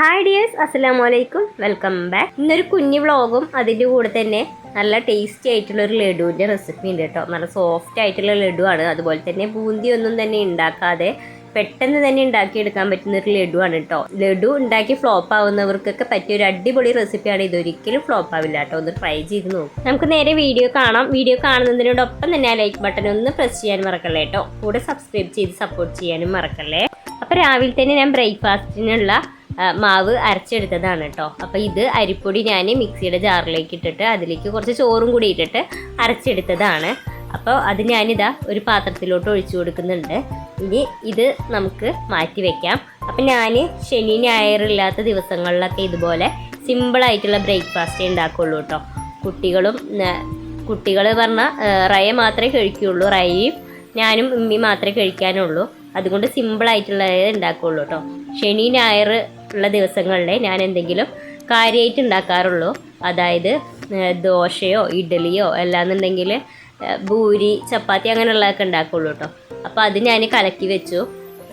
Hi dears അസ്സലാമു അലൈക്കും welcome back ഇന്നൊരു കുഞ്ഞു വ്ളോഗും അതിന്റെ കൂടെ തന്നെ നല്ല ടേസ്റ്റി ആയിട്ടുള്ള ഒരു ലഡുവിന്റെ റെസിപ്പി ഉണ്ട് കേട്ടോ. നല്ല സോഫ്റ്റ് ആയിട്ടുള്ള ലഡുവാണ്. അതുപോലെ തന്നെ ബൂന്തി ഒന്നും തന്നെ ഉണ്ടാക്കാതെ പെട്ടെന്ന് തന്നെ ഉണ്ടാക്കിയെടുക്കാൻ പറ്റുന്ന ഒരു ലഡുവാണ് കേട്ടോ. ലഡു ഉണ്ടാക്കി ഫ്ലോപ്പ് ആവുന്നവർക്കൊക്കെ പറ്റിയ ഒരു അടിപൊളി റെസിപ്പിയാണ് ഇതൊരിക്കലും ഫ്ലോപ്പ് ആവില്ല കേട്ടോ. ഒന്ന് ട്രൈ ചെയ്ത് നോക്കും. നമുക്ക് നേരെ വീഡിയോ കാണാം. വീഡിയോ കാണുന്നതിനോടൊപ്പം തന്നെ ആ ലൈക്ക് ബട്ടൺ ഒന്ന് പ്രസ് ചെയ്യാൻ മറക്കല്ലേ കേട്ടോ. കൂടെ സബ്സ്ക്രൈബ് ചെയ്ത് സപ്പോർട്ട് ചെയ്യാനും മറക്കല്ലേ. അപ്പോൾ രാവിലെ തന്നെ ഞാൻ ബ്രേക്ക്ഫാസ്റ്റിനുള്ള മാവ് അരച്ചെടുത്തതാണ് കേട്ടോ. അപ്പോൾ ഇത് അരിപ്പൊടി ഞാൻ മിക്സിയുടെ ജാറിലേക്ക് ഇട്ടിട്ട് അതിലേക്ക് കുറച്ച് ചോറും കൂടി ഇട്ടിട്ട് അരച്ചെടുത്തതാണ്. അപ്പോൾ അത് ഞാനിതാ ഒരു പാത്രത്തിലോട്ട് ഒഴിച്ചു കൊടുക്കുന്നുണ്ട്. ഇനി ഇത് നമുക്ക് മാറ്റി വെക്കാം. അപ്പം ഞാൻ ശനി ഞായറില്ലാത്ത ദിവസങ്ങളിലൊക്കെ ഇതുപോലെ സിമ്പിളായിട്ടുള്ള ബ്രേക്ക്ഫാസ്റ്റേ ഉണ്ടാക്കുള്ളൂ കേട്ടോ. കുട്ടികളും കുട്ടികൾ പറഞ്ഞാൽ റയ മാത്രമേ കഴിക്കുകയുള്ളൂ. റയയും ഞാനും ഉമ്മി മാത്രമേ കഴിക്കാനുള്ളൂ. അതുകൊണ്ട് സിമ്പിളായിട്ടുള്ളതേ ഉണ്ടാക്കുള്ളൂ കേട്ടോ. ശനി ഞായർ ഉള്ള ദിവസങ്ങളിലെ ഞാൻ എന്തെങ്കിലും കാര്യമായിട്ട് ഉണ്ടാക്കാറുള്ളൂ. അതായത് ദോശയോ ഇഡ്ഡലിയോ അല്ലാന്നുണ്ടെങ്കിൽ ഭൂരി ചപ്പാത്തി അങ്ങനെയുള്ളതൊക്കെ ഉണ്ടാക്കുള്ളൂ കേട്ടോ അപ്പോൾ അത് ഞാൻ കലക്കി വെച്ചു.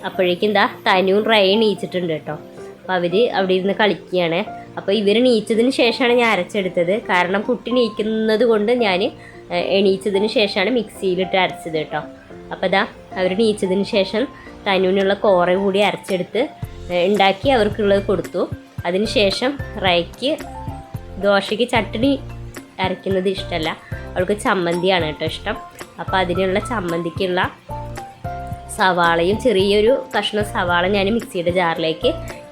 അപ്പോഴേക്കും എന്താ തനുവും റയയും നീച്ചിട്ടുണ്ട് കേട്ടോ അപ്പോൾ അവർ അവിടെ ഇരുന്ന് കളിക്കുകയാണ്. അപ്പോൾ ഇവർ നീച്ചതിന് ശേഷമാണ് ഞാൻ അരച്ചെടുത്തത്. കാരണം കുട്ടി നീക്കുന്നത് കൊണ്ട് ഞാൻ എണീച്ചതിന് ശേഷമാണ് മിക്സിയിലിട്ട് അരച്ചത് കേട്ടോ അപ്പോൾ ഇതാ അവർ നീച്ചതിന് ശേഷം തനുവിനുള്ള കോറ കൂടി അരച്ചെടുത്ത് ഉണ്ടാക്കി അവർക്കുള്ളത് കൊടുത്തു. അതിനുശേഷം റൈക്ക് ദോശയ്ക്ക് ചട്ടണി അരയ്ക്കുന്നത് ഇഷ്ടമല്ല അവൾക്ക് ചമ്മന്തിയാണ് കേട്ടോ ഇഷ്ടം. അപ്പോൾ അതിനുള്ള ചമ്മന്തിക്കുള്ള സവാളയും ചെറിയൊരു കഷ്ണം സവാള ഞാൻ മിക്സിയുടെ ജാറിലേക്ക്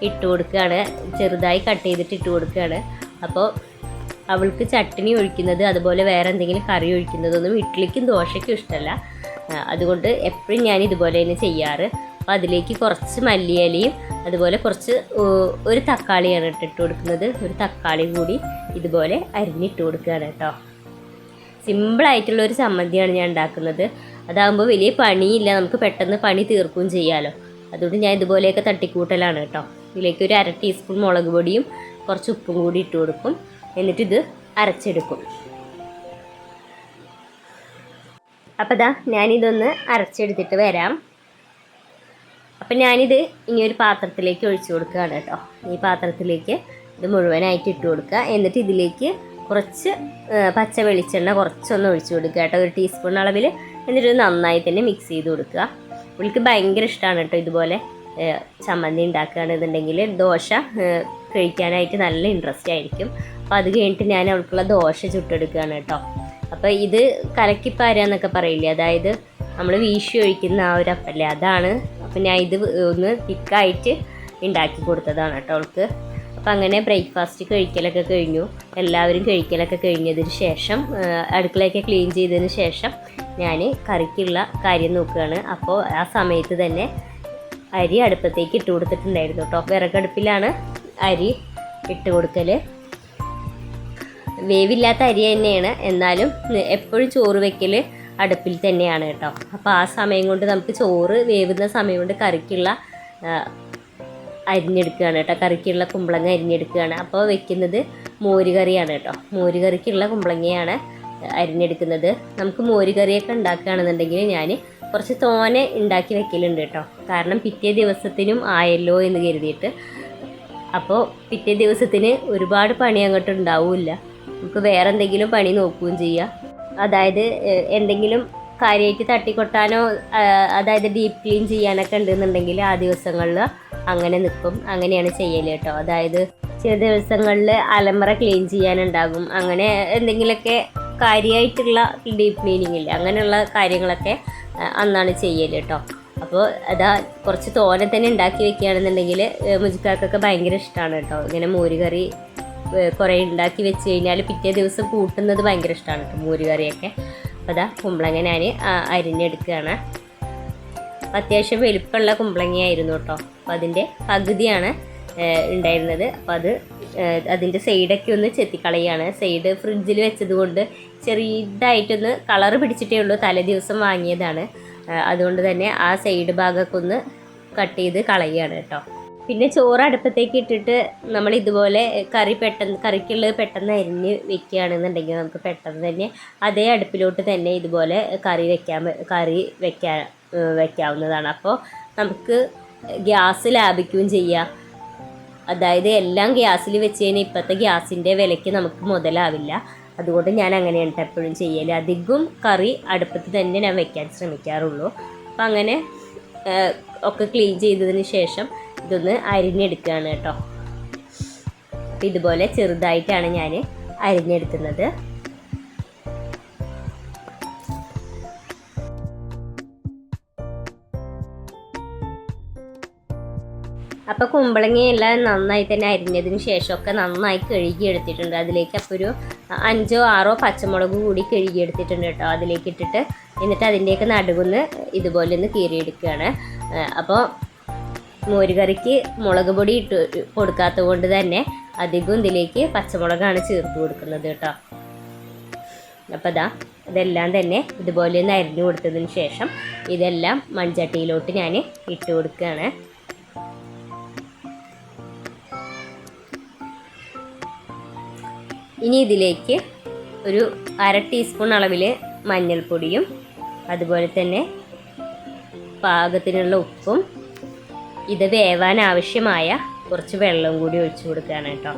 ഇട്ട് കൊടുക്കുകയാണ്. ചെറുതായി കട്ട് ചെയ്തിട്ട് ഇട്ട് കൊടുക്കുകയാണ്. അപ്പോൾ അവൾക്ക് ചട്ടിനി ഒഴിക്കുന്നത് അതുപോലെ വേറെ എന്തെങ്കിലും കറി ഒഴിക്കുന്നതൊന്നും ഇഡ്ഡലിക്കും ദോശയ്ക്കും ഇഷ്ടമല്ല അതുകൊണ്ട് എപ്പോഴും ഞാൻ ഇതുപോലെ തന്നെ ചെയ്യാറ്. അപ്പോൾ അതിലേക്ക് കുറച്ച് മല്ലിയിലയും അതുപോലെ കുറച്ച് ഒരു തക്കാളിയാണ് ഇട്ടിട്ട് കൊടുക്കുന്നത്. ഒരു തക്കാളി കൂടി ഇതുപോലെ അരിഞ്ഞിട്ട് കൊടുക്കുകയാണ് കേട്ടോ. സിമ്പിളായിട്ടുള്ള ഒരു ചമ്മന്തിയാണ് ഞാൻ ഉണ്ടാക്കുന്നത്. അതാകുമ്പോൾ വലിയ പണിയില്ല. നമുക്ക് പെട്ടെന്ന് പണി തീർക്കുകയും ചെയ്യാമല്ലോ അതുകൊണ്ട് ഞാൻ ഇതുപോലെയൊക്കെ തട്ടിക്കൂട്ടലാണ് കേട്ടോ. ഇതിലേക്ക് ഒരു അര ടീസ്പൂൺ മുളക് പൊടിയും കുറച്ച് ഉപ്പും കൂടി ഇട്ട് കൊടുക്കും. എന്നിട്ടിത് അരച്ചെടുക്കും. അപ്പോൾ ദാ ഞാനിതൊന്ന് അരച്ചെടുത്തിട്ട് വരാം. അപ്പം ഞാനിത് ഇനി ഒരു പാത്രത്തിലേക്ക് ഒഴിച്ചു കൊടുക്കുകയാണ് കേട്ടോ. ഈ പാത്രത്തിലേക്ക് ഇത് മുഴുവനായിട്ട് ഇട്ട് കൊടുക്കുക. എന്നിട്ട് ഇതിലേക്ക് കുറച്ച് പച്ച വെളിച്ചെണ്ണ കുറച്ചൊന്ന് ഒഴിച്ചു കൊടുക്കുക കേട്ടോ. ഒരു ടീസ്പൂൺ അളവിൽ എന്നിട്ട് നന്നായി തന്നെ മിക്സ് ചെയ്ത് കൊടുക്കുക. പുള്ളിക്ക് ഭയങ്കര ഇഷ്ടമാണ് കേട്ടോ ഇതുപോലെ ചമ്മന്തി ഉണ്ടാക്കുകയാണെന്നുണ്ടെങ്കിൽ. ദോശ കഴിക്കാനായിട്ട് നല്ല ഇൻട്രസ്റ്റ് ആയിരിക്കും. അപ്പോൾ അത് കഴിഞ്ഞിട്ട് ഞാൻ അവൾക്കുള്ള ദോശ ചുട്ടെടുക്കുകയാണ് കേട്ടോ. അപ്പോൾ ഇത് കലക്കിപ്പാരാന്നൊക്കെ പറയില്ലേ? അതായത് നമ്മൾ വീശി ഒഴിക്കുന്ന ആ ഒരു അപ്പല്ലേ? അതാണ് അപ്പം ഞാൻ ഇത് ഒന്ന് തിക്കായിട്ട് ഉണ്ടാക്കി കൊടുത്തതാണ് കേട്ടോ അവൾക്ക്. അപ്പം അങ്ങനെ ബ്രേക്ക്ഫാസ്റ്റ് കഴിക്കലൊക്കെ കഴിഞ്ഞു. എല്ലാവരും കഴിക്കലൊക്കെ കഴിഞ്ഞതിന് ശേഷം അടുക്കളയൊക്കെ ക്ലീൻ ചെയ്തതിന് ശേഷം ഞാൻ കറിക്കുള്ള കാര്യം നോക്കുകയാണ്. അപ്പോൾ ആ സമയത്ത് തന്നെ അരി അടുപ്പത്തേക്ക് ഇട്ട് കൊടുത്തിട്ടുണ്ടായിരുന്നു കേട്ടോ. വിറകടുപ്പിലാണ് അരി ഇട്ട് കൊടുക്കൽ വേവില്ലാത്ത അരി തന്നെയാണ്. എന്നാലും എപ്പോഴും ചോറ് വെക്കൽ അടുപ്പിൽ തന്നെയാണ് കേട്ടോ. അപ്പോൾ ആ സമയം കൊണ്ട് നമുക്ക് ചോറ് വേവുന്ന സമയം കൊണ്ട് കറിക്കുള്ള അരിഞ്ഞെടുക്കുകയാണ് കേട്ടോ. കറിക്കുള്ള കുമ്പളങ്ങ അരിഞ്ഞെടുക്കുകയാണ്. അപ്പോൾ വെക്കുന്നത് മോരുകറിയാണ് കേട്ടോ. മോരുകറിക്കുള്ള കുമ്പളങ്ങയാണ് അരിഞ്ഞെടുക്കുന്നത്. നമുക്ക് മോരുകറിയൊക്കെ ഉണ്ടാക്കുകയാണെന്നുണ്ടെങ്കിൽ ഞാൻ കുറച്ച് തോനെ ഉണ്ടാക്കി വെക്കലുണ്ട് കേട്ടോ. കാരണം പിറ്റേ ദിവസത്തിനും ആയല്ലോ എന്ന് കരുതിയിട്ട്. അപ്പോൾ പിറ്റേ ദിവസത്തിന് ഒരുപാട് പണി അങ്ങോട്ട് ഉണ്ടാവില്ല. നമുക്ക് വേറെ എന്തെങ്കിലും പണി നോക്കുകയും ചെയ്യാം. അതായത് എന്തെങ്കിലും കാര്യമായിട്ട് തട്ടിക്കൊട്ടാനോ അതായത് ഡീപ് ക്ലീൻ ചെയ്യാനൊക്കെ ഉണ്ടെന്നുണ്ടെങ്കിൽ ആ ദിവസങ്ങളിൽ അങ്ങനെ നിൽക്കും. അങ്ങനെയാണ് ചെയ്യൽ കേട്ടോ. അതായത് ചില ദിവസങ്ങളിൽ അലമറ ക്ലീൻ ചെയ്യാനുണ്ടാകും. അങ്ങനെ എന്തെങ്കിലുമൊക്കെ കാര്യമായിട്ടുള്ള ഡീപ് ക്ലീനിങ് ഇല്ല അങ്ങനെയുള്ള കാര്യങ്ങളൊക്കെ അന്നാണ് ചെയ്യൽ കേട്ടോ. അപ്പോൾ അതാ കുറച്ച് തോനെ തന്നെ ഉണ്ടാക്കി വെക്കുകയാണെന്നുണ്ടെങ്കിൽ മുജിക്കാർക്കൊക്കെ ഭയങ്കര ഇഷ്ടമാണ് കേട്ടോ. ഇങ്ങനെ മോരുകറി കുറേ ഉണ്ടാക്കി വെച്ച് കഴിഞ്ഞാൽ പിറ്റേ ദിവസം കൂട്ടുന്നത് ഭയങ്കര ഇഷ്ടമാണ് കേട്ടോ മോര് കറിയൊക്കെ. അപ്പോൾ അതാ കുമ്പളങ്ങ ഞാൻ അരിഞ്ഞെടുക്കുകയാണ് അത്യാവശ്യം വലുപ്പമുള്ള കുമ്പളങ്ങയായിരുന്നു കേട്ടോ അപ്പോൾ അതിന്റെ പകുതിയാണ് ഉണ്ടായിരുന്നത്. അപ്പോൾ അത് അതിന്റെ സൈഡൊക്കെ ഒന്ന് ചെത്തിക്കളയാണ്. സൈഡ് ഫ്രിഡ്ജിൽ വെച്ചത് കൊണ്ട് ചെറിയതായിട്ടൊന്ന് കളറ് പിടിച്ചിട്ടേ ഉള്ളൂ. തലേ ദിവസം വാങ്ങിയതാണ്. അതുകൊണ്ട് തന്നെ ആ സൈഡ് ഭാഗമൊക്കെ ഒന്ന് കട്ട് ചെയ്ത് കളയാണ് കേട്ടോ പിന്നെ ചോറ് അടുപ്പത്തേക്ക് ഇട്ടിട്ട് നമ്മൾ ഇതുപോലെ കറി പെട്ടെന്ന് കറിക്കുള്ളത് പെട്ടെന്ന് അരിഞ്ഞ് വെക്കുകയാണെന്നുണ്ടെങ്കിൽ നമുക്ക് പെട്ടെന്ന് തന്നെ അതേ അടുപ്പിലോട്ട് തന്നെ ഇതുപോലെ കറി വെക്കാൻ കറി വെക്കാൻ വെക്കാവുന്നതാണ്. അപ്പോൾ നമുക്ക് ഗ്യാസ് ലാഭിക്കുകയും ചെയ്യാം. അതായത് എല്ലാം ഗ്യാസിൽ വെച്ച് കഴിഞ്ഞാൽ ഇപ്പോഴത്തെ ഗ്യാസിന്റെ വിലയ്ക്ക് നമുക്ക് മുതലാവില്ല. അതുകൊണ്ട് ഞാൻ അങ്ങനെയാണ് എപ്പോഴും ചെയ്യൽ. അധികം കറി അടുപ്പത്ത് തന്നെ ഞാൻ വെക്കാൻ ശ്രമിക്കാറുള്ളൂ. അപ്പം അങ്ങനെ ഒക്കെ ക്ലീൻ ചെയ്തതിന് ശേഷം ഇതൊന്ന് അരിഞ്ഞെടുക്കുകയാണ് കേട്ടോ. അപ്പം ഇതുപോലെ ചെറുതായിട്ടാണ് ഞാൻ അരിഞ്ഞെടുക്കുന്നത്. അപ്പോൾ കുമ്പളങ്ങയെല്ലാം നന്നായി തന്നെ അരിഞ്ഞതിന് ശേഷമൊക്കെ നന്നായി കഴുകി എടുത്തിട്ടുണ്ട് അതിലേക്ക് അപ്പോൾ ഒരു അഞ്ചോ ആറോ പച്ചമുളക് കൂടി കഴുകി എടുത്തിട്ടുണ്ട് കേട്ടോ. അതിലേക്ക് ഇട്ടിട്ട് എന്നിട്ട് അതിന്റെയൊക്കെ നടുകുന്ന് ഇതുപോലെ ഒന്ന് കീറിയെടുക്കുകയാണ്. അപ്പോൾ മോരുകറിക്ക് മുളക് പൊടി ഇട്ട് കൊടുക്കാത്തത് കൊണ്ട് തന്നെ അധികം ഇതിലേക്ക് പച്ചമുളകാണ് ചേർത്ത് കൊടുക്കുന്നത് കേട്ടോ. അപ്പോൾ ഇതാ ഇതെല്ലാം തന്നെ ഇതുപോലെ ഒന്ന് അരിഞ്ഞു കൊടുത്തതിന് ശേഷം ഇതെല്ലാം മൺചട്ടിയിലോട്ട് ഞാൻ ഇട്ട് കൊടുക്കുകയാണ് ഇനി ഇതിലേക്ക് ഒരു അര ടീസ്പൂൺ അളവിൽ മഞ്ഞൾപ്പൊടിയും അതുപോലെ തന്നെ പാകത്തിനുള്ള ഉപ്പും ഇത് വേവാൻ ആവശ്യമായ കുറച്ച് വെള്ളം കൂടി ഒഴിച്ചു കൊടുക്കുകയാണ് കേട്ടോ.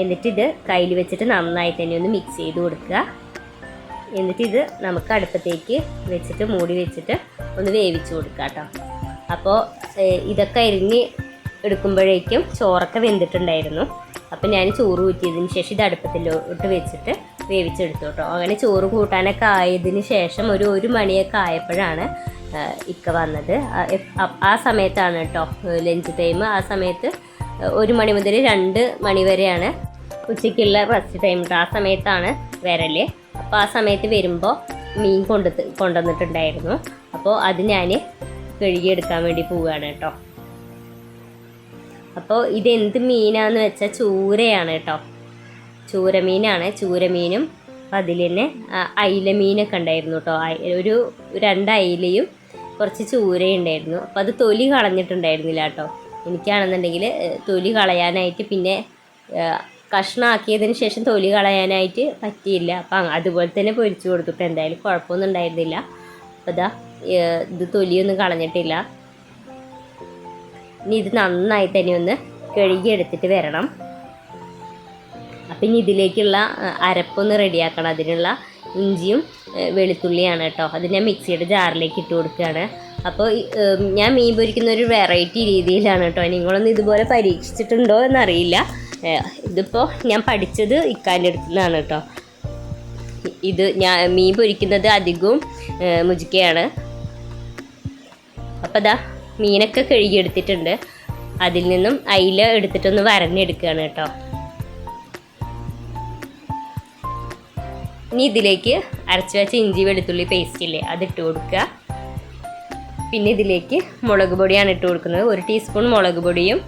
എന്നിട്ട് ഇത് കയ്യിൽ വെച്ചിട്ട് നന്നായി തന്നെ ഒന്ന് മിക്സ് ചെയ്ത് കൊടുക്കുക. എന്നിട്ട് ഇത് നമുക്ക് അടുപ്പത്തേക്ക് വെച്ചിട്ട് മൂടി വെച്ചിട്ട് ഒന്ന് വേവിച്ച് കൊടുക്കുക കേട്ടോ. അപ്പോൾ ഇതൊക്കെ അരിഞ്ഞ് എടുക്കുമ്പോഴേക്കും ചോറൊക്കെ വെന്തിട്ടുണ്ടായിരുന്നു. അപ്പോൾ ഞാൻ ചോറ് ഊറ്റിയതിന് ശേഷം ഇത് അടുപ്പത്തിലോട്ട് വെച്ചിട്ട് വേവിച്ചെടുത്തു കേട്ടോ. അങ്ങനെ ചോറ് കൂട്ടാനൊക്കെ ആയതിന് ശേഷം ഒരു ഒരു മണിയൊക്കെ ആയപ്പോഴാണ് ഇക്ക വന്നത്. ആ, സമയത്താണ് കേട്ടോ ലഞ്ച് ടൈം ആ സമയത്ത് ഒരു മണി മുതൽ രണ്ട് മണി വരെയാണ് ഉച്ചയ്ക്കുള്ള റെസ്റ്റ് ടൈം ആ സമയത്താണ് വരൽ അപ്പോൾ ആ സമയത്ത് വരുമ്പോൾ മീൻ കൊണ്ട് കൊണ്ടുവന്നിട്ടുണ്ടായിരുന്നു. അപ്പോൾ അത് ഞാൻ കഴുകിയെടുക്കാൻ വേണ്ടി പോവുകയാണ് കേട്ടോ അപ്പോൾ ഇതെന്ത് മീനാന്ന് വെച്ചാൽ ചൂരയാണ് കേട്ടോ ചൂരമീനാണ്. ചൂരമീനും അതിൽ തന്നെ അയില മീനൊക്കെ ഉണ്ടായിരുന്നു കേട്ടോ ഒരു രണ്ട് അയിലയും കുറച്ച് ചൂരയുണ്ടായിരുന്നു. അപ്പോൾ അത് തൊലി കളഞ്ഞിട്ടുണ്ടായിരുന്നില്ല കേട്ടോ. എനിക്കാണെന്നുണ്ടെങ്കിൽ തൊലി കളയാനായിട്ട് പിന്നെ കഷ്ണമാക്കിയതിന് ശേഷം തൊലി കളയാനായിട്ട് പറ്റിയില്ല. അപ്പം അതുപോലെ തന്നെ പൊരിച്ചു കൊടുത്തിട്ട് എന്തായാലും കുഴപ്പമൊന്നും ഉണ്ടായിരുന്നില്ല. അപ്പോൾ ഇതാ ഏഹ്, ഇത് തൊലിയൊന്നും കളഞ്ഞിട്ടില്ല. ഇനി ഇത് നന്നായി തന്നെ ഒന്ന് കഴുകിയെടുത്തിട്ട് വരണം. അപ്പം ഇനി ഇതിലേക്കുള്ള അരപ്പൊന്ന് റെഡിയാക്കണം. അതിനുള്ള ഇഞ്ചിയും വെളുത്തുള്ളിയാണ് കേട്ടോ. അത് ഞാൻ മിക്സിയുടെ ജാറിലേക്ക് ഇട്ട് കൊടുക്കുകയാണ്. അപ്പോൾ ഞാൻ മീൻ പൊരിക്കുന്ന ഒരു വെറൈറ്റി രീതിയിലാണ് കേട്ടോ. നിങ്ങളൊന്നും ഇതുപോലെ പരീക്ഷിച്ചിട്ടുണ്ടോ എന്നറിയില്ല. ഇതിപ്പോൾ ഞാൻ പഠിച്ചത് ഇക്കാന്റെ അടുത്ത് നിന്നാണ് കേട്ടോ. ഇത് ഞാൻ മീൻ പൊരിക്കുന്നത് അധികവും മുജിക്കയാണ്. അപ്പോൾ ദാ മീനൊക്കെ കഴുകിയെടുത്തിട്ടുണ്ട്. അതിൽ നിന്നും അയില എടുത്തിട്ടൊന്ന് വരഞ്ഞെടുക്കുകയാണ് കേട്ടോ. ഇനി ഇതിലേക്ക് അരച്ചു വെച്ച ഇഞ്ചി വെളുത്തുള്ളി പേസ്റ്റ് ഇല്ലേ അതിട്ട് കൊടുക്കുക. പിന്നെ ഇതിലേക്ക് മുളക് പൊടിയാണ് ഇട്ട് കൊടുക്കുന്നത്. ഒരു ടീസ്പൂൺ മുളക് പൊടിയും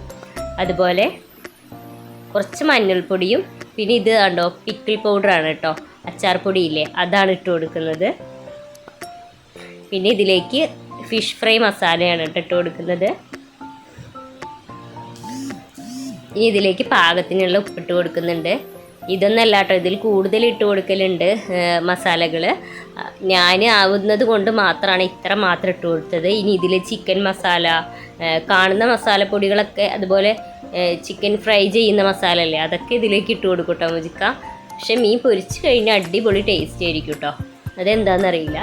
അതുപോലെ കുറച്ച് മഞ്ഞൾപ്പൊടിയും പിന്നെ ഇത് കണ്ടോ പിക്കിൾ പൗഡറാണ് കേട്ടോ അച്ചാർ പൊടിയില്ലേ അതാണ് ഇട്ട് കൊടുക്കുന്നത്. പിന്നെ ഇതിലേക്ക് ഫിഷ് ഫ്രൈ മസാലയാണ് കേട്ടോ ഇട്ട് കൊടുക്കുന്നത്. ഇനി ഇതിലേക്ക് പാകത്തിനുള്ള ഉപ്പിട്ട് കൊടുക്കുന്നുണ്ട്. ഇതൊന്നല്ല കേട്ടോ ഇതിൽ കൂടുതൽ ഇട്ട് കൊടുക്കലുണ്ട് മസാലകൾ ഞാൻ ആവുന്നത് കൊണ്ട് മാത്രമാണ് ഇത്ര മാത്രം ഇട്ട് കൊടുത്തത്. ഇനി ഇതിൽ ചിക്കൻ മസാല കാണുന്ന മസാലപ്പൊടികളൊക്കെ അതുപോലെ ചിക്കൻ ഫ്രൈ ചെയ്യുന്ന മസാല അല്ലേ അതൊക്കെ ഇതിലേക്ക് ഇട്ട് കൊടുക്കും കേട്ടോ മുജിക്ക. പക്ഷെ മീൻ പൊരിച്ച് കഴിഞ്ഞാൽ അടിപൊളി ടേസ്റ്റ് ആയിരിക്കും കേട്ടോ അതെന്താണെന്നറിയില്ല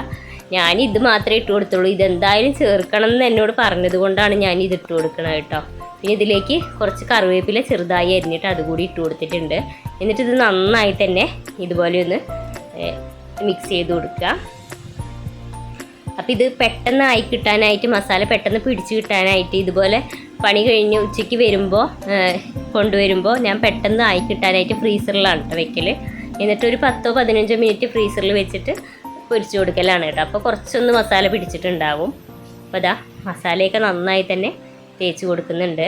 ഞാൻ ഇത് മാത്രമേ ഇട്ട് കൊടുത്തുള്ളൂ. ഇതെന്തായാലും ചേർക്കണം എന്ന് എന്നോട് പറഞ്ഞത് കൊണ്ടാണ് ഞാൻ ഇത് ഇട്ട് കൊടുക്കണത് കേട്ടോ പിന്നെ ഇതിലേക്ക് കുറച്ച് കറിവേപ്പില ചെറുതായി അരിഞ്ഞിട്ട് അതുകൂടി ഇട്ട് കൊടുത്തിട്ടുണ്ട്. എന്നിട്ട് ഇത് നന്നായി തന്നെ ഇതുപോലെ ഒന്ന് മിക്സ് ചെയ്ത് കൊടുക്കുക. അപ്പോൾ ഇത് പെട്ടെന്ന് ആയി കിട്ടാനായിട്ട് മസാല പെട്ടെന്ന് പിടിച്ച് കിട്ടാനായിട്ട് ഇതുപോലെ പണി കഴിഞ്ഞ് ഉച്ചയ്ക്ക് വരുമ്പോൾ കൊണ്ടുവരുമ്പോൾ ഞാൻ പെട്ടെന്ന് ആയി കിട്ടാനായിട്ട് ഫ്രീസറിലാണ് കേട്ടോ വെക്കൽ എന്നിട്ട് ഒരു പത്തോ പതിനഞ്ചോ മിനിറ്റ് ഫ്രീസറിൽ വെച്ചിട്ട് പൊരിച്ചു കൊടുക്കലാണ് കേട്ടോ അപ്പോൾ കുറച്ചൊന്ന് മസാല പിടിച്ചിട്ടുണ്ടാവും. അപ്പോൾ അതാ മസാലയൊക്കെ നന്നായി തന്നെ തേച്ച് കൊടുക്കുന്നുണ്ട്.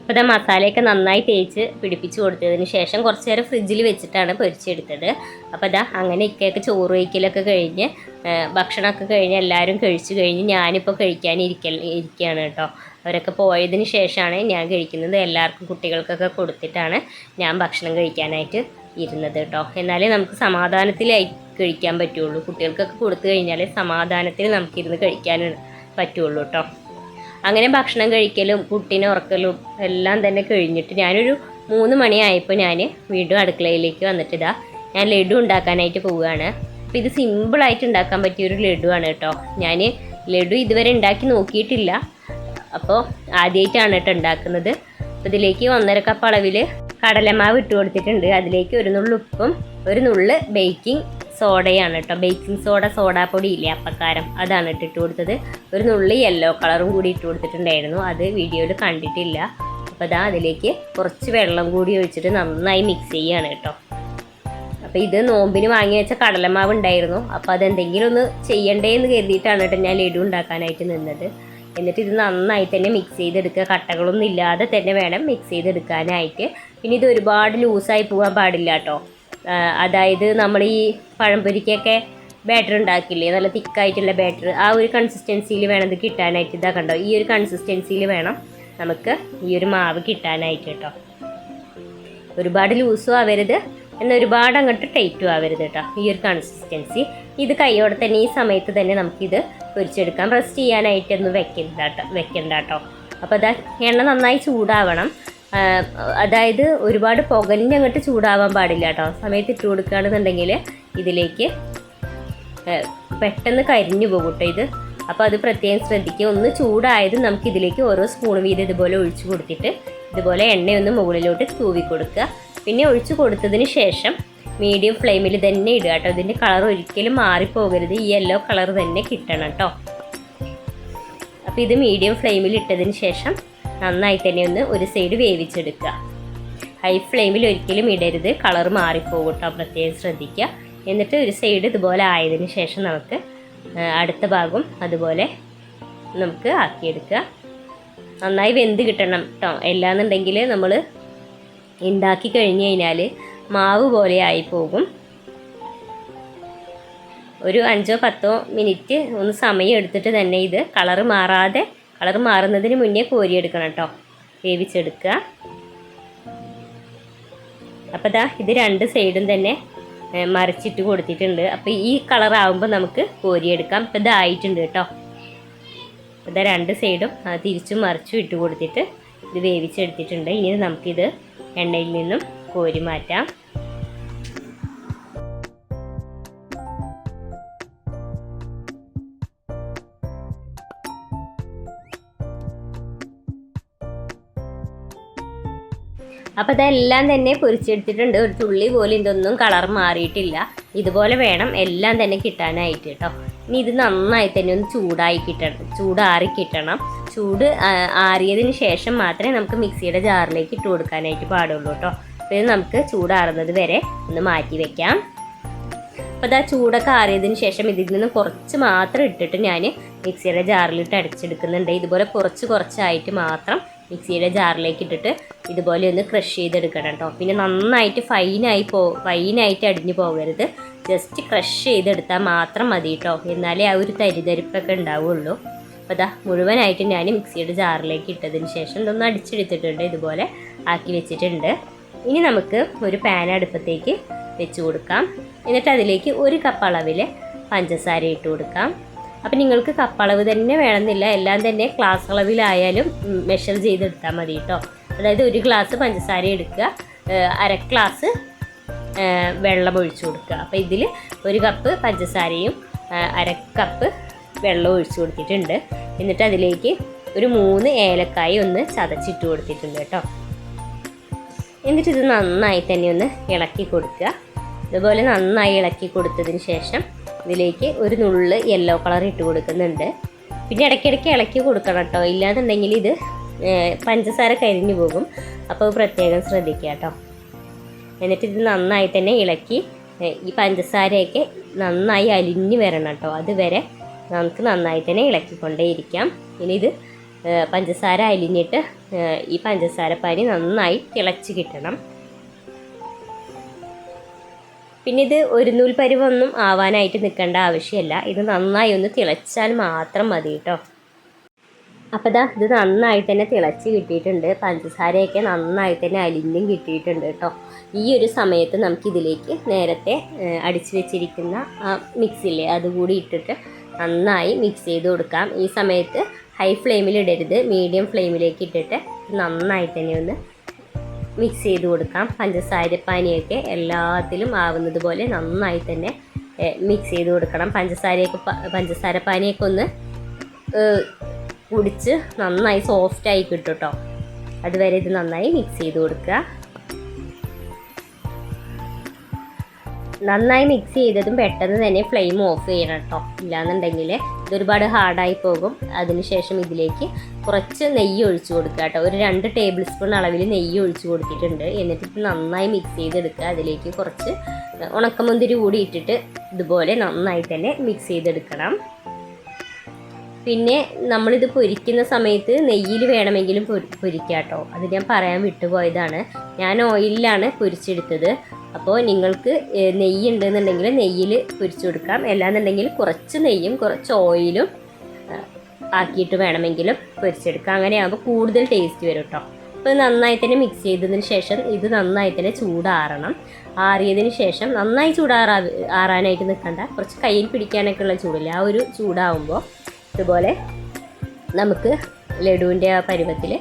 അപ്പോൾ ഇതാ മസാലയൊക്കെ നന്നായി തേച്ച് പിടിപ്പിച്ച് കൊടുത്തതിന് ശേഷം കുറച്ച് നേരം ഫ്രിഡ്ജിൽ വെച്ചിട്ടാണ് പൊരിച്ചെടുത്തത്. അപ്പോൾ ഇതാ അങ്ങനെ ഇക്കയൊക്കെ ചോറ് വയ്ക്കലൊക്കെ കഴിഞ്ഞ് ഭക്ഷണമൊക്കെ കഴിഞ്ഞ് എല്ലാവരും കഴിച്ചു കഴിഞ്ഞ് ഞാനിപ്പോൾ കഴിക്കാനിരിക്കൽ ഇരിക്കുകയാണ് കേട്ടോ. അവരൊക്കെ പോയതിന് ശേഷമാണ് ഞാൻ കഴിക്കുന്നത്. എല്ലാവർക്കും കുട്ടികൾക്കൊക്കെ കൊടുത്തിട്ടാണ് ഞാൻ ഭക്ഷണം കഴിക്കാനായിട്ട് ഇരുന്നത് കേട്ടോ. എന്നാലേ നമുക്ക് സമാധാനത്തിലായി കഴിക്കാൻ പറ്റുള്ളൂ. കുട്ടികൾക്കൊക്കെ കൊടുത്തു കഴിഞ്ഞാൽ സമാധാനത്തിൽ നമുക്കിരുന്ന് കഴിക്കാൻ പറ്റുള്ളൂ കേട്ടോ അങ്ങനെ ഭക്ഷണം കഴിക്കലും കുട്ടീനെ ഉറക്കലും എല്ലാം തന്നെ കഴിഞ്ഞിട്ട് ഞാനൊരു മൂന്ന് മണിയായപ്പോൾ ഞാൻ വീണ്ടും അടുക്കളയിലേക്ക് വന്നിട്ട് ഇതാ ഞാൻ ലഡു ഉണ്ടാക്കാനായിട്ട് പോവുകയാണ്. അപ്പോൾ ഇത് സിമ്പിളായിട്ട് ഉണ്ടാക്കാൻ പറ്റിയൊരു ലഡുവാണ് കേട്ടോ ഞാൻ ലഡു ഇതുവരെ ഉണ്ടാക്കി നോക്കിയിട്ടില്ല. അപ്പോൾ ആദ്യമായിട്ടാണ് കേട്ടോ ഉണ്ടാക്കുന്നത്. അപ്പോൾ ഇതിലേക്ക് ഒന്നര കപ്പ് അളവിൽ കടലമാവ് ഇട്ട് കൊടുത്തിട്ടുണ്ട്. അതിലേക്ക് ഒരു നുള്ള് ഉപ്പും ഒരു നുള്ള് ബേക്കിംഗ് സോഡയാണ് കേട്ടോ ബേക്കിംഗ് സോഡ സോഡാപ്പൊടി ഇല്ലേ അപ്പക്കാരം. അതാണ് ഇട്ടിട്ട് ഇട്ട് കൊടുത്തത്. ഒരു നുള്ളി യെല്ലോ കളറും കൂടി ഇട്ട് കൊടുത്തിട്ടുണ്ടായിരുന്നു. അത് വീഡിയോയിൽ കണ്ടിട്ടില്ല. അപ്പോൾ അതാ അതിലേക്ക് കുറച്ച് വെള്ളം കൂടി ഒഴിച്ചിട്ട് നന്നായി മിക്സ് ചെയ്യാണ് കേട്ടോ അപ്പോൾ ഇത് നോമ്പിന് വാങ്ങി വെച്ച കടലമാവ് ഉണ്ടായിരുന്നു. അപ്പോൾ അതെന്തെങ്കിലും ഒന്ന് ചെയ്യണ്ടേ എന്ന് കരുതിയിട്ടാണ് കേട്ടോ ഞാൻ ലഡു ഉണ്ടാക്കാനായിട്ട് നിന്നത്. എന്നിട്ട് ഇത് നന്നായി തന്നെ മിക്സ് ചെയ്തെടുക്കുക. കട്ടകളൊന്നും ഇല്ലാതെ തന്നെ വേണം മിക്സ് ചെയ്തെടുക്കാനായിട്ട്. പിന്നെ ഇത് ഒരുപാട് ലൂസായി പോകാൻ പാടില്ല കേട്ടോ അതായത് നമ്മൾ ഈ പഴംപൊരിക്കൊക്കെ ബാറ്റർ ഉണ്ടാക്കില്ലേ? നല്ല തിക്കായിട്ടുള്ള ബാറ്റർ ആ ഒരു കൺസിസ്റ്റൻസിയിൽ വേണം ഇത് കിട്ടാനായിട്ട്. ഇതാ കണ്ടോ? ഈ ഒരു കൺസിസ്റ്റൻസിയിൽ വേണം നമുക്ക് ഈ ഒരു മാവ് കിട്ടാനായിട്ട് കേട്ടോ. ഒരുപാട് ലൂസും ആവരുത്. എന്നാൽ ഒരുപാട് അങ്ങോട്ട് ടൈറ്റും ആവരുത് കേട്ടോ. ഈ ഒരു കൺസിസ്റ്റൻസി ഇത് കൈയോടെ തന്നെ ഈ സമയത്ത് തന്നെ നമുക്കിത് പൊരിച്ചെടുക്കാം. റെസ്റ്റ് ചെയ്യാനായിട്ടൊന്നും വെക്കണ്ട വെക്കണ്ട കേട്ടോ. അപ്പോൾ അത് എണ്ണ നന്നായി ചൂടാവണം. അതായത് ഒരുപാട് പുകലിന്റെ അങ്ങോട്ട് ചൂടാവാൻ പാടില്ല കേട്ടോ. സമയത്ത് ഇട്ട് കൊടുക്കുകയാണെന്നുണ്ടെങ്കിൽ ഇതിലേക്ക് പെട്ടെന്ന് കരിഞ്ഞു പോകും കേട്ടോ ഇത്. അപ്പോൾ അത് പ്രത്യേകം ശ്രദ്ധിക്കുക. ഒന്ന് ചൂടായത് നമുക്ക് ഇതിലേക്ക് ഓരോ സ്പൂൺ വീതം ഇതുപോലെ ഒഴിച്ചു കൊടുത്തിട്ട് ഇതുപോലെ എണ്ണയൊന്ന് മുകളിലോട്ട് തൂവി കൊടുക്കുക. പിന്നെ ഒഴിച്ചു കൊടുത്തതിന് ശേഷം മീഡിയം ഫ്ലെയിമിൽ തന്നെ ഇടുക കേട്ടോ. ഇതിന്റെ കളർ ഒരിക്കലും മാറിപ്പോകരുത്. ഈ യെല്ലോ കളർ തന്നെ കിട്ടണം കേട്ടോ. അപ്പോൾ ഇത് മീഡിയം ഫ്ലെയിമിൽ ഇട്ടതിന് ശേഷം നന്നായി തന്നെ ഒന്ന് ഒരു സൈഡ് വേവിച്ചെടുക്കുക. ഹൈ ഫ്ലെയിമിൽ ഒരിക്കലും ഇടരുത്. കളർ മാറിപ്പോകും കേട്ടോ പ്രത്യേകം ശ്രദ്ധിക്കുക. എന്നിട്ട് ഒരു സൈഡ് ഇതുപോലെ ആയതിന് ശേഷം നമുക്ക് അടുത്ത ഭാഗം അതുപോലെ നമുക്ക് ആക്കിയെടുക്കുക. നന്നായി വെന്ത് കിട്ടണം കേട്ടോ എല്ലാന്നുണ്ടെങ്കിൽ നമ്മൾ ഉണ്ടാക്കി കഴിഞ്ഞ് കഴിഞ്ഞാൽ മാവ് പോലെ ആയി പോകും ഒരു അഞ്ചോ പത്തോ മിനിറ്റ് ഒന്ന് സമയം എടുത്തിട്ട് തന്നെ ഇത് കളറ് മാറാതെ കളറ് മാറുന്നതിന് മുന്നേ കോരിയെടുക്കണം കേട്ടോ. വേവിച്ചെടുക്കുക. അപ്പോൾ ദാ ഇത് രണ്ട് സൈഡും തന്നെ മറിച്ചിട്ട് കൊടുത്തിട്ടുണ്ട്. അപ്പോൾ ഈ കളർ ആവുമ്പോൾ നമുക്ക് കോരിയെടുക്കാം ഇപ്പോൾ ഇതായിട്ടുണ്ട് കേട്ടോ. അപ്പോൾ ഇതാ രണ്ട് സൈഡും തിരിച്ചും മറിച്ചും ഇട്ട് കൊടുത്തിട്ട് ഇത് വേവിച്ചെടുത്തിട്ടുണ്ട്. ഇനി നമുക്കിത് എണ്ണയിൽ നിന്നും കോരി മാറ്റാം. അപ്പോൾ ഇതെല്ലാം തന്നെ പൊരിച്ചെടുത്തിട്ടുണ്ട്. ഒരു തുള്ളി പോലും ഇതൊന്നും കളർ മാറിയിട്ടില്ല. ഇതുപോലെ വേണം എല്ലാം തന്നെ കിട്ടാനായിട്ട് കേട്ടോ ഇനി ഇത് നന്നായി തന്നെ ഒന്ന് ചൂടായി കിട്ടണം. ചൂടാറി കിട്ടണം. ചൂട് ആറിയതിന് ശേഷം മാത്രമേ നമുക്ക് മിക്സിയുടെ ജാറിലേക്ക് ഇട്ട് കൊടുക്കാനായിട്ട് പാടുള്ളൂ കേട്ടോ അപ്പോൾ ഇത് നമുക്ക് ചൂടാറുന്നത് വരെ ഒന്ന് മാറ്റി വെക്കാം. അപ്പോൾ ഇതാ ചൂടൊക്കെ ആറിയതിന് ശേഷം ഇതിൽ നിന്ന് കുറച്ച് മാത്രം ഇട്ടിട്ട് ഞാൻ മിക്സിയുടെ ജാറിലിട്ട് അടിച്ചെടുക്കുന്നുണ്ട്. ഇതുപോലെ കുറച്ച് കുറച്ചായിട്ട് മാത്രം മിക്സിയുടെ ജാറിലേക്ക് ഇട്ടിട്ട് ഇതുപോലെ ഒന്ന് ക്രഷ് ചെയ്തെടുക്കണം കേട്ടോ. പിന്നെ നന്നായിട്ട് ഫൈനായി പോ ഫൈനായിട്ട് അടിഞ്ഞു പോകരുത്. ജസ്റ്റ് ക്രഷ് ചെയ്തെടുത്താൽ മാത്രം മതി കേട്ടോ. എന്നാലേ ആ ഒരു തരിതരിപ്പൊക്കെ ഉണ്ടാവുള്ളൂ. അപ്പോൾ അതാ മുഴുവനായിട്ട് ഞാൻ മിക്സിയുടെ ജാറിലേക്ക് ഇട്ടതിന് ശേഷം ഇതൊന്ന് അടിച്ചെടുത്തിട്ടുണ്ട്. ഇതുപോലെ ആക്കി വെച്ചിട്ടുണ്ട്. ഇനി നമുക്ക് ഒരു പാൻ അടുപ്പത്തേക്ക് വെച്ച് കൊടുക്കാം. എന്നിട്ട് അതിലേക്ക് ഒരു കപ്പ് അളവിൽ പഞ്ചസാര ഇട്ട് കൊടുക്കാം. അപ്പം നിങ്ങൾക്ക് കപ്പളവ് തന്നെ വേണമെന്നില്ല. എല്ലാം തന്നെ ക്ലാസ് അളവിലായാലും മെഷർ ചെയ്തെടുത്താൽ മതി കേട്ടോ അതായത് ഒരു ഗ്ലാസ് പഞ്ചസാര എടുക്കുക. അര ഗ്ലാസ് വെള്ളം ഒഴിച്ചു കൊടുക്കുക. അപ്പോൾ ഇതിൽ ഒരു കപ്പ് പഞ്ചസാരയും അര കപ്പ് വെള്ളം ഒഴിച്ചു കൊടുത്തിട്ടുണ്ട്. എന്നിട്ട് അതിലേക്ക് ഒരു മൂന്ന് ഏലക്കായ ഒന്ന് ചതച്ചിട്ട് കൊടുത്തിട്ടുണ്ട് കേട്ടോ എന്നിട്ട് ഇത് നന്നായി തന്നെ ഒന്ന് ഇളക്കി കൊടുക്കുക. ഇതുപോലെ നന്നായി ഇളക്കി കൊടുത്തതിന് ശേഷം ഇതിലേക്ക് ഒരു നുള്ള് യെല്ലോ കളർ ഇട്ട് കൊടുക്കുന്നുണ്ട്. പിന്നെ ഇടയ്ക്കിടയ്ക്ക് ഇളക്കി കൊടുക്കണം കേട്ടോ ഇല്ലാന്നുണ്ടെങ്കിൽ ഇത് പഞ്ചസാര കരിഞ്ഞു പോകും. അപ്പോൾ പ്രത്യേകം ശ്രദ്ധിക്കുക കേട്ടോ എന്നിട്ട് ഇത് നന്നായി തന്നെ ഇളക്കി ഈ പഞ്ചസാരയൊക്കെ നന്നായി അലിഞ്ഞു വരണം കേട്ടോ അതുവരെ നമുക്ക് നന്നായി തന്നെ ഇളക്കിക്കൊണ്ടേയിരിക്കാം. ഇനി ഇത് പഞ്ചസാര അലിഞ്ഞിട്ട് ഈ പഞ്ചസാര പനി നന്നായി തിളച്ച് കിട്ടണം. പിന്നെ ഇത് ഒരു നൂൽ പരുവൊന്നും ആവാനായിട്ട് നിൽക്കേണ്ട ആവശ്യമില്ല. ഇത് നന്നായി ഒന്ന് തിളച്ചാൽ മാത്രം മതി കേട്ടോ അപ്പോൾ ദാ ഇത് നന്നായിട്ട് തന്നെ തിളച്ച് കിട്ടിയിട്ടുണ്ട്. പഞ്ചസാരയൊക്കെ നന്നായി തന്നെ അലിഞ്ഞും കിട്ടിയിട്ടുണ്ട് കേട്ടോ ഈ ഒരു സമയത്ത് നമുക്കിതിലേക്ക് നേരത്തെ അടിച്ചു വെച്ചിരിക്കുന്ന ആ മിക്സില്ലേ അതുകൂടി ഇട്ടിട്ട് നന്നായി മിക്സ് ചെയ്ത് കൊടുക്കാം. ഈ സമയത്ത് ഹൈ ഫ്ലെയിമിൽ ഇടരുത്. മീഡിയം ഫ്ലെയിമിലേക്ക് ഇട്ടിട്ട് നന്നായിട്ട് തന്നെ ഒന്ന് മിക്സ് ചെയ്ത് കൊടുക്കാം. പഞ്ചസാരപ്പാനിയൊക്കെ എല്ലാത്തിലും ആവുന്നത് പോലെ നന്നായി തന്നെ മിക്സ് ചെയ്ത് കൊടുക്കണം. പഞ്ചസാരയൊക്കെ പഞ്ചസാര പാനിയൊക്കെ ഒന്ന് കുടിച്ച് നന്നായി സോഫ്റ്റായി കിട്ടും കേട്ടോ അതുവരെ ഇത് നന്നായി മിക്സ് ചെയ്ത് കൊടുക്കുക. നന്നായി മിക്സ് ചെയ്തതും പെട്ടെന്ന് തന്നെ ഫ്ലെയിം ഓഫ് ചെയ്യണം കേട്ടോ ഇല്ലാന്നുണ്ടെങ്കിൽ ഇതൊരുപാട് ഹാർഡായി പോകും. അതിനുശേഷം ഇതിലേക്ക് കുറച്ച് നെയ്യ് ഒഴിച്ചു കൊടുക്കുക കേട്ടോ. ഒരു രണ്ട് ടേബിൾ സ്പൂൺ അളവിൽ നെയ്യ് ഒഴിച്ചു കൊടുത്തിട്ടുണ്ട്. എന്നിട്ട് ഇത് നന്നായി മിക്സ് ചെയ്തെടുക്കുക. അതിലേക്ക് കുറച്ച് ഉണക്കമുന്തിരി കൂടി ഇട്ടിട്ട് ഇതുപോലെ നന്നായി തന്നെ മിക്സ് ചെയ്തെടുക്കണം. പിന്നെ നമ്മളിത് പൊരിക്കുന്ന സമയത്ത് നെയ്യിൽ വേണമെങ്കിലും പൊരി പൊരിക്കാം കേട്ടോ. അത് ഞാൻ പറയാൻ വിട്ടുപോയതാണ്. ഞാൻ ഓയിലിലാണ് പൊരിച്ചെടുത്തത്. അപ്പോൾ നിങ്ങൾക്ക് നെയ്യ് ഉണ്ടെന്നുണ്ടെങ്കിൽ നെയ്യിൽ പൊരിച്ചു കൊടുക്കാം. അല്ലാന്നുണ്ടെങ്കിൽ കുറച്ച് നെയ്യും കുറച്ച് ഓയിലും ആക്കിയിട്ട് വേണമെങ്കിലും പൊരിച്ചെടുക്കാം. അങ്ങനെയാകുമ്പോൾ കൂടുതൽ ടേസ്റ്റ് വരും കേട്ടോ അപ്പോൾ നന്നായി തന്നെ മിക്സ് ചെയ്തതിന് ശേഷം ഇത് നന്നായി തന്നെ ചൂടാറണം. ആറിയതിന് ശേഷം നന്നായി ചൂടാറാ ആറാനായിട്ട് നിൽക്കണ്ട. കുറച്ച് കയ്യിൽ പിടിക്കാനൊക്കെ ഉള്ള ചൂടില്ല ആ ഒരു ചൂടാവുമ്പോൾ ഇതുപോലെ നമുക്ക് ലഡുവിന്റെ ആ പരുവത്തിൽ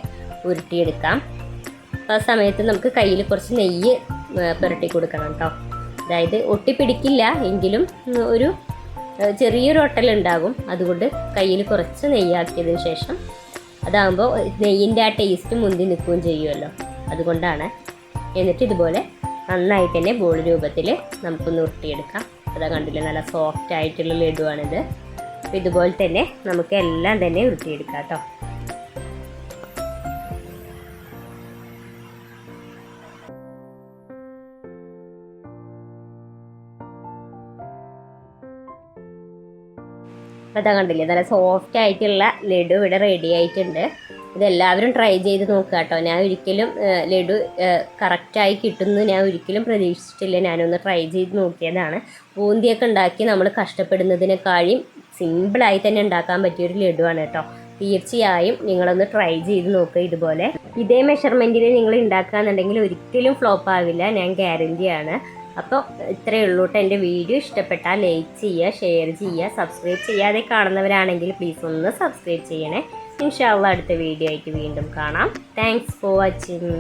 ഉരുട്ടിയെടുക്കാം. അപ്പോൾ ആ സമയത്ത് നമുക്ക് കയ്യിൽ കുറച്ച് നെയ്യ് പുരട്ടി കൊടുക്കണം കേട്ടോ അതായത് ഒട്ടിപ്പിടിക്കില്ല എങ്കിലും ഒരു ചെറിയൊരു ഒട്ടലുണ്ടാകും. അതുകൊണ്ട് കയ്യിൽ കുറച്ച് നെയ്യാക്കിയതിന് ശേഷം അതാകുമ്പോൾ നെയ്യിന്റെ ആ ടേസ്റ്റ് മുന്തി നിൽക്കുകയും ചെയ്യുമല്ലോ. അതുകൊണ്ടാണ് എന്നിട്ട് ഇതുപോലെ നന്നായി തന്നെ ബോൾ രൂപത്തിൽ നമുക്കൊന്ന് ഉരുട്ടിയെടുക്കാം. അതാ കണ്ടില്ലേ നല്ല സോഫ്റ്റ് ആയിട്ടുള്ള ലഡുവാണിത്. അപ്പോൾ ഇതുപോലെ തന്നെ നമുക്ക് എല്ലാം തന്നെ ഉരുട്ടിയെടുക്കാം കേട്ടോ അപ്പോൾ അതാ കണ്ടില്ലേ? നല്ല സോഫ്റ്റ് ആയിട്ടുള്ള ലഡു ഇവിടെ റെഡി ആയിട്ടുണ്ട്. ഇതെല്ലാവരും ട്രൈ ചെയ്ത് നോക്കുക കേട്ടോ. ഞാൻ ഒരിക്കലും ലഡു കറക്റ്റായി കിട്ടുമെന്ന് ഞാൻ ഒരിക്കലും പ്രതീക്ഷിച്ചിട്ടില്ല. ഞാനൊന്ന് ട്രൈ ചെയ്ത് നോക്കിയതാണ്. ബൂന്തിയൊക്കെ ഉണ്ടാക്കി നമ്മൾ കഷ്ടപ്പെടുന്നതിനേക്കാളും സിമ്പിളായി തന്നെ ഉണ്ടാക്കാൻ പറ്റിയൊരു ലഡുവാണ് കേട്ടോ. തീർച്ചയായും നിങ്ങളൊന്ന് ട്രൈ ചെയ്ത് നോക്കുക ഇതുപോലെ. ഇതേ മെഷർമെന്റിൽ നിങ്ങൾ ഉണ്ടാക്കുകയെന്നുണ്ടെങ്കിൽ ഒരിക്കലും ഫ്ലോപ്പ് ആവില്ല. ഞാൻ ഗ്യാരന്റിയാണ് അപ്പോൾ ഇത്രയേ ഉള്ളൂ കേട്ടോ എന്റെ വീഡിയോ ഇഷ്ടപ്പെട്ടാൽ ലൈക്ക് ചെയ്യുക ഷെയർ ചെയ്യുക സബ്സ്ക്രൈബ് ചെയ്യാതെ കാണുന്നവരാണെങ്കിൽ പ്ലീസ് ഒന്ന് സബ്സ്ക്രൈബ് ചെയ്യണേ. ഇൻഷാള്ള അടുത്ത വീഡിയോ ആയിട്ട് വീണ്ടും കാണാം. Thanks for watching